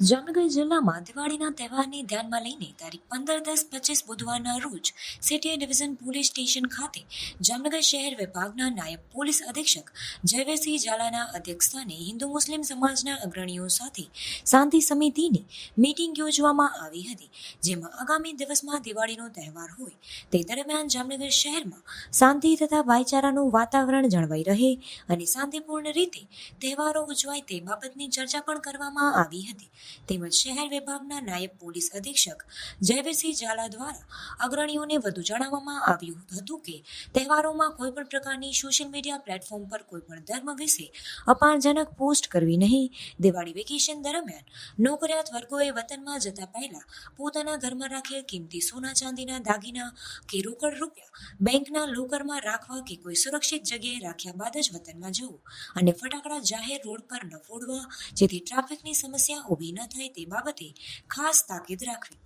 જામનગર જિલ્લામાં દિવાળીના તહેવારને ધ્યાનમાં લઈને તારીખ પંદર, દસ, પચીસ બુધવારના રોજ સિટી ડિવિઝન પોલીસ સ્ટેશન ખાતે જામનગર શહેર વિભાગના નાયબ પોલીસ અધિક્ષક જયવીરસિંહ ઝાલાના અધ્યક્ષસ્થાને હિન્દુ મુસ્લિમ સમાજના અગ્રણીઓ સાથે શાંતિ સમિતિની મીટિંગ યોજવામાં આવી હતી, જેમાં આગામી દિવસમાં દિવાળીનો તહેવાર હોય તે દરમિયાન જામનગર શહેરમાં શાંતિ તથા ભાઈચારાનું વાતાવરણ જળવાઈ રહે અને શાંતિપૂર્ણ રીતે તહેવારો ઉજવાય તે બાબતની ચર્ચા પણ કરવામાં આવી હતી. તેમજ શહેર વિભાગના નાયબ પોલીસ અધિક્ષક જયવીરસિંહ ઝાલા દ્વારા અગ્રણીઓને વધુ જણાવવામાં આવ્યું હતું કે તહેવારોમાં કોઈપણ પ્રકારની સોશિયલ મીડિયા પ્લેટફોર્મ પર કોઈપણ ધર્મ વિશે અપમાનજનક પોસ્ટ કરવી નહીં. દિવાળી વેકેશન દરમિયાન નોકરિયાત વર્ગોએ વતનમાં જતા પહેલા પોતાના ઘરમાં રાખેલ કિંમતી સોના ચાંદીના દાગીના કે રોકડ રૂપિયા બેંકના લોકરમાં રાખવા કે કોઈ સુરક્ષિત જગ્યાએ રાખ્યા બાદ જ વતનમાં જવું અને ફટાકડા જાહેર રોડ પર ન ફોડવા જેથી ટ્રાફિકની સમસ્યા ઊભી ન થાય તે બાબતે ખાસ તાકીદ રાખવી.